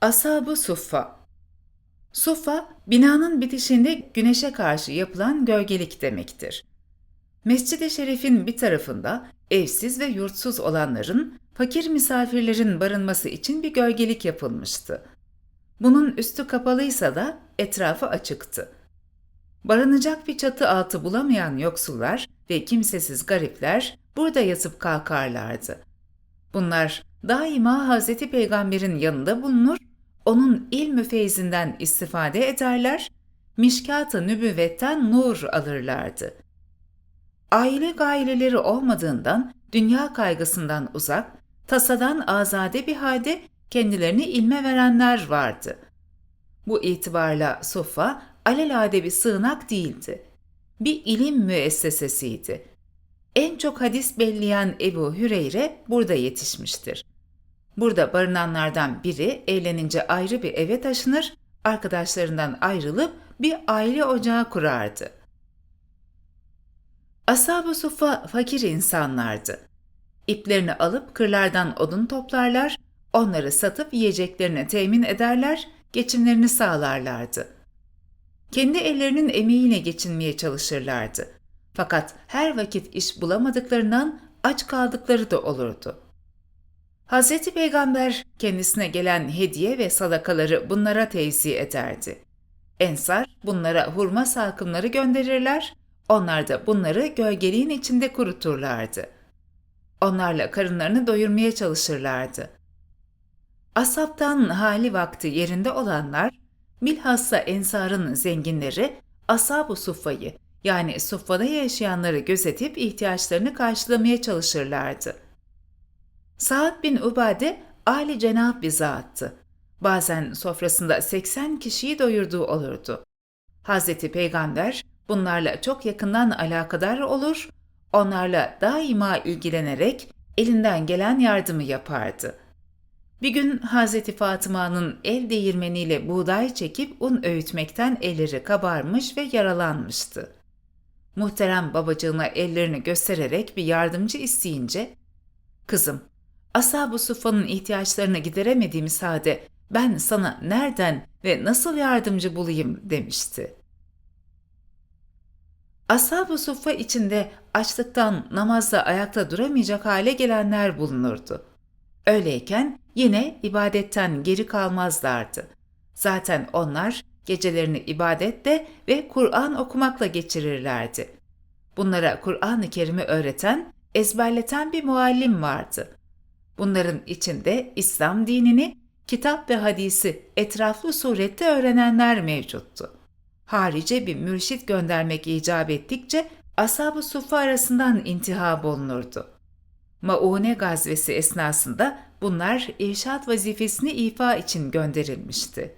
Ashab-ı Suffa Suffa, binanın bitişinde güneşe karşı yapılan gölgelik demektir. Mescid-i Şerif'in bir tarafında evsiz ve yurtsuz olanların, fakir misafirlerin barınması için bir gölgelik yapılmıştı. Bunun üstü kapalıysa da etrafı açıktı. Barınacak bir çatı altı bulamayan yoksullar ve kimsesiz garipler burada yatıp kalkarlardı. Bunlar daima Hz. Peygamber'in yanında bulunur, onun ilm feyzinden istifade ederler, mişkat-ı nübüvvetten nur alırlardı. Aile gaileleri olmadığından dünya kaygısından uzak, tasadan azade bir halde kendilerini ilme verenler vardı. Bu itibarla Suffa alelade bir sığınak değildi. Bir ilim müessesesiydi. En çok hadis belleyen Ebu Hüreyre burada yetişmiştir. Burada barınanlardan biri evlenince ayrı bir eve taşınır, arkadaşlarından ayrılıp bir aile ocağı kurardı. Ashab-ı Suffa fakir insanlardı. İplerini alıp kırlardan odun toplarlar, onları satıp yiyeceklerini temin ederler, geçimlerini sağlarlardı. Kendi ellerinin emeğiyle geçinmeye çalışırlardı. Fakat her vakit iş bulamadıklarından aç kaldıkları da olurdu. Hz. Peygamber kendisine gelen hediye ve sadakaları bunlara tevzi ederdi. Ensar bunlara hurma salkımları gönderirler, onlar da bunları gölgeliğin içinde kuruturlardı. Onlarla karınlarını doyurmaya çalışırlardı. Asaptan hali vakti yerinde olanlar, bilhassa ensarın zenginleri, ashab-ı suffayı yani suffada yaşayanları gözetip ihtiyaçlarını karşılamaya çalışırlardı. Sa'd bin Ubade, Ali cenab bir zattı. Bazen sofrasında 80 kişiyi doyurduğu olurdu. Hazreti Peygamber bunlarla çok yakından alakadar olur, onlarla daima ilgilenerek elinden gelen yardımı yapardı. Bir gün Hazreti Fatıma'nın el değirmeniyle buğday çekip un öğütmekten elleri kabarmış ve yaralanmıştı. Muhterem babacığına ellerini göstererek bir yardımcı isteyince, ''Kızım, Ashab-ı Suffa'nın ihtiyaçlarını gideremediğimiz halde ben sana nereden ve nasıl yardımcı bulayım?'' demişti. Ashab-ı Suffa içinde açlıktan namazda ayakta duramayacak hale gelenler bulunurdu. Öyleyken yine ibadetten geri kalmazlardı. Zaten onlar gecelerini ibadette ve Kur'an okumakla geçirirlerdi. Bunlara Kur'an-ı Kerim'i öğreten, ezberleten bir muallim vardı. Bunların içinde İslam dinini, kitap ve hadisi etraflı surette öğrenenler mevcuttu. Harice bir mürşit göndermek icap ettikçe Ashab-ı Suffa arasından intihab olunurdu. Maune gazvesi esnasında bunlar irşat vazifesini ifa için gönderilmişti.